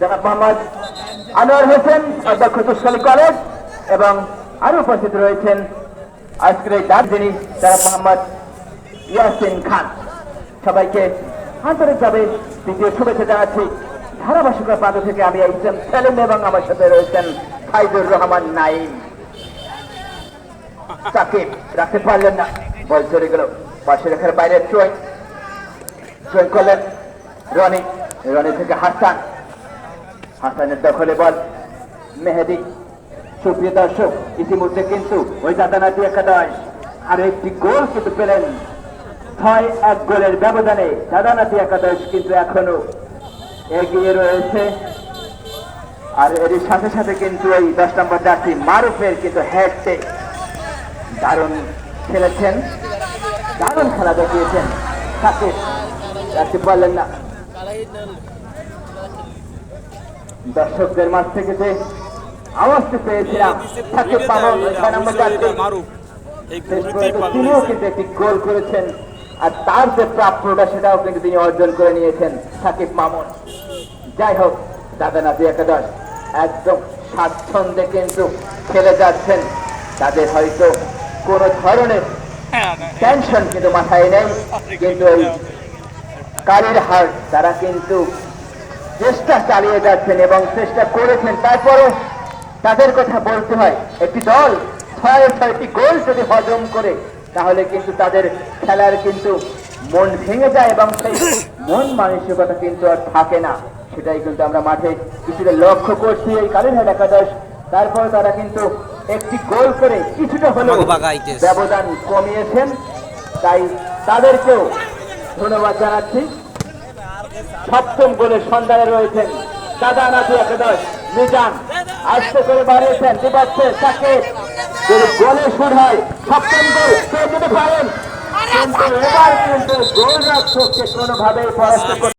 জনাব আনোয়ার হোসেন, অধ্যক্ষ কলেজ এবং আরও উপস্থিত রয়েছেন আজকের এই জনাব মোহাম্মদ ইয়াসিন খান। সবাইকে দ্বিতীয় শুভেচ্ছা জানাচ্ছি। ধারাভাষিকতার প্রান্ত থেকে আমি একজন সেলিম এবং আমার সাথে রয়েছেন ফাইজুর রহমান নাইম। সাকিব রাখতে পারলেন না। বল চলে গেল। পাশে রেখার বাইরে চোয় চোয় করলেন। রনি রনি থেকে হাসান। হাসানের দখলে বল। মেহেদি, সুপ্রিয় দর্শক, ইতিমধ্যে কিন্তু ওই দাদানাটি একাদশ। আর একটি গোল কিন্তু পেলেন। ছয় এক গোলের ব্যবধানে দাদানাটি একাদশ কিন্তু এখনও এগিয়ে রয়েছে। আর এর সাথে সাথে কিন্তু এই দশ নম্বর যাত্রী মারুফের কিন্তু হেডতে দারুণ খেলেছেন। দারুণ খেলা দেখিয়েছেন। সাকিব। পারলেন না। দর্শকদের মাঝ থেকে যে আওয়াজটি পেয়েছিলাম সাকিব ছয় নম্বর পর্যন্ত পারল তিনিও কিন্তু একটি গোল করেছেন আর তার যে প্রাপ্যটা সেটাও কিন্তু তিনি অর্জন করে নিয়েছেন সাকিব মামুন। যাই হোক দাদা নাতি একাদশ একদম স্বাচ্ছন্দ্যে কিন্তু খেলে যাচ্ছেন। তাদের হয়তো কোনো ধরনের টেনশন কিন্তু মাথায় নেই কিন্তু এই কালের হার তারা কিন্তু চেষ্টা চালিয়ে যাচ্ছেন এবং চেষ্টা করেছেন। তারপরও তাদের কথা বলতে হয় একটি দল ছয় ছয়টি গোল যদি হজম করে তাহলে কিন্তু তাদের খেলার কিন্তু মন ভেঙে যায় এবং সেই মন মানসিকতা কিন্তু আর থাকে না। সেটাই কিন্তু আমরা মাঠে কিছুটা লক্ষ্য করছি এই কালীনহাট একাদশ। তারপর তারা কিন্তু একটি গোল করে কিছুটা হলেও ব্যবধান কমিয়েছেন। তাই তাদেরকেও ধন্যবাদ জানাচ্ছি। সপ্তম গোলের সন্ধানে রয়েছেন দাদা নাথি একাদশ, মিজান। আস্তে করে বাড়িয়েছেন, দিবাচ্ছে তাকে। যদি গোলে শুট হয়, সপ্তম গোল, কে যদি পারেন? কিন্তু এবার কিন্তু গোল রাখছে কোনোভাবেই পরাস্ত করতে